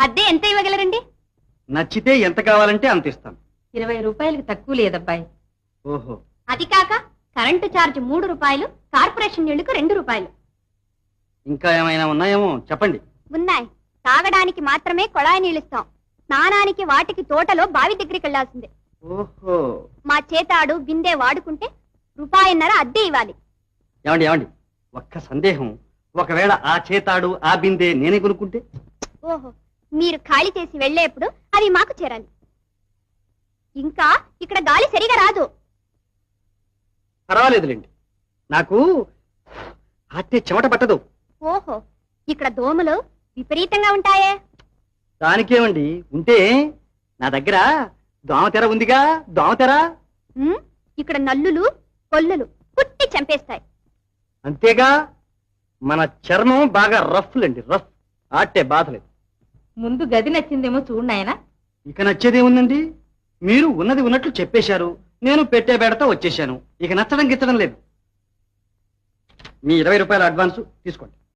అద్దె ఎంత ఇవ్వగలరండి? నచ్చితే ఎంత కావాలంటే అంత ఇస్తాను. ఇరవై రూపాయలకి తక్కువ లేదబ్బాయి. ఓహో. అది కాక కరెంటు ఛార్జ్ మూడు రూపాయలు కార్పొరేషన్ నీళ్ళకు రెండు రూపాయలు. ఇంకా ఏమైనా ఉన్నాయేమో చెప్పండి. ఉన్నాయి. తాగడానికి మాత్రమే కొళాయి నీళ్ళిస్తాం. స్నానానికి వాటికి తోటలో బావి దగ్గరికి వెళ్ళాల్సిందే ఓహో. మా చేతాడు బిందె వాడుకుంటే రూపాయిన్నర అద్దె ఇవ్వాలి. ఏమండి ఏమండి? ఒక్క సందేహం. ఒకవేళ ఆ చేతాడు ఆ బిందె నేనే కొనుక్కుంటే? ఓహో. మీరు ఖాళీ చేసి వెళ్ళేప్పుడు అవి మాకు చేరాలి ఇంకా ఇక్కడ గాలి సరిగా రాదు. పర్వాలేదులేండి. నాకు అట్టే చెమట పట్టదు. ఓహో ఇక్కడ దోమలు విపరీతంగా ఉంటాయే. దానికేమండి? ఉంటే నా దగ్గర దోమతెర ఉందిగా దోమతెర ఉమ్, ఇక్కడ నల్లులు కొల్లులు పుట్టి చంపేస్తాయి. అంతేగా? మన చర్మం బాగా రఫ్లండి రఫ్. ఆట్టే బాధలేదు. ముందు గది నచ్చిందేమో చూడు నాయనా. ఇక నచ్చేది ఉందండి? మీరు ఉన్నది ఉన్నట్లు చెప్పేశారు. నేను పెట్టే బేడతో వచ్చేశాను. ఇక నచ్చడం గిచ్చడం లేదు. మీ ఇరవై రూపాయల అడ్వాన్స్ తీసుకోండి.